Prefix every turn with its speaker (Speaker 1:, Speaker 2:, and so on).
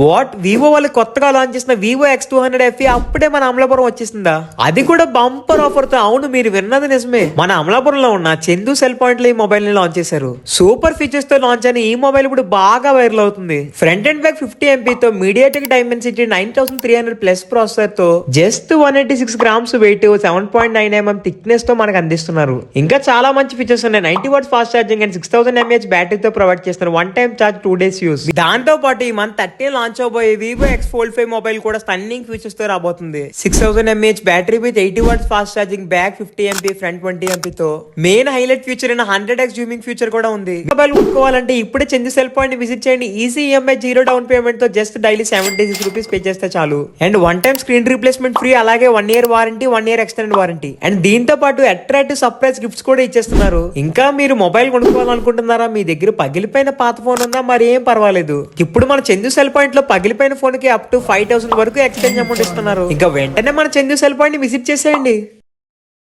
Speaker 1: What Vivo వాళ్ళు కొత్తగా launch చేసిన Vivo X two hundred F అప్పుడే మన అమలాపురం వచ్చేసిందా? అది కూడా బంపర్ ఆఫర్తో. అవును మీరు విన్నది నిజమే. మన అమలాపురంలో ఉన్న చందు సెల్ పాయింట్లో ఈ మొబైల్ని లాంచ్ చేశారు. సూపర్ ఫీచర్స్తో లాంచ్ అయిన ఈ మొబైల్ ఇప్పుడు బాగా వైరల్ అవుతుంది. Front and back fifty MP తో MediaTek Dimensity nine thousand three hundred plus ప్రాసెసర్తో just one eighty six grams weight seven point nine mm థిక్నెస్తో మనకు అందిస్తున్నారు. ఇంకా చాలా మంచి ఫీచర్స్ ఉన్నాయి. Ninety watts fast charging and six thousand mAh బ్యాటరీతో provide చేస్తున్నారు. One time charge two days use దాంతో పాటు ఈ month thirty launch అవబోయే Vivo X Fold five mobile కూడా స్టన్నింగ్ ఫీచర్స్తో రాబోతుంది. Six thousand mAh battery with eighty watts fast charging back fifty MP front twenty MP తో. Main highlight feature అయిన hundred X zooming feature కూడా ఉంది. Mobile కొనుక్కోవాలంటే ఇప్పుడే చెంది సెల్ పాయింట్ విజిట్ చేయండి. Easy EMI zero down పేమెంట్తో just daily seventy six rupees pay చేస్తే చాలు. And one time screen replacement free అలాగే one year warranty one year extend warranty and దీంతో పాటు అట్రాక్టివ్ సర్ప్రైజ్ గిఫ్ట్స్ కూడా ఇచ్చేస్తున్నారు. ఇంకా మీరు మొబైల్ కొనుక్కోవాలనుకుంటున్నారా? మీ దగ్గర పగిలిపోయిన పాత ఫోన్ ఉందా మరి ఏం పర్వాలేదు. ఇప్పుడు మన చందు సెల్ పాయింట్లో పగిలిపోయిన ఫోన్కి అప్ టు ఫైవ్ థౌసండ్ వరకు ఎక్స్చేంజ్ అమౌంట్ ఇస్తున్నారు. ఇంకా వెంటనే మన చందు సెల్ పాయింట్ విజిట్ చేసేయండి.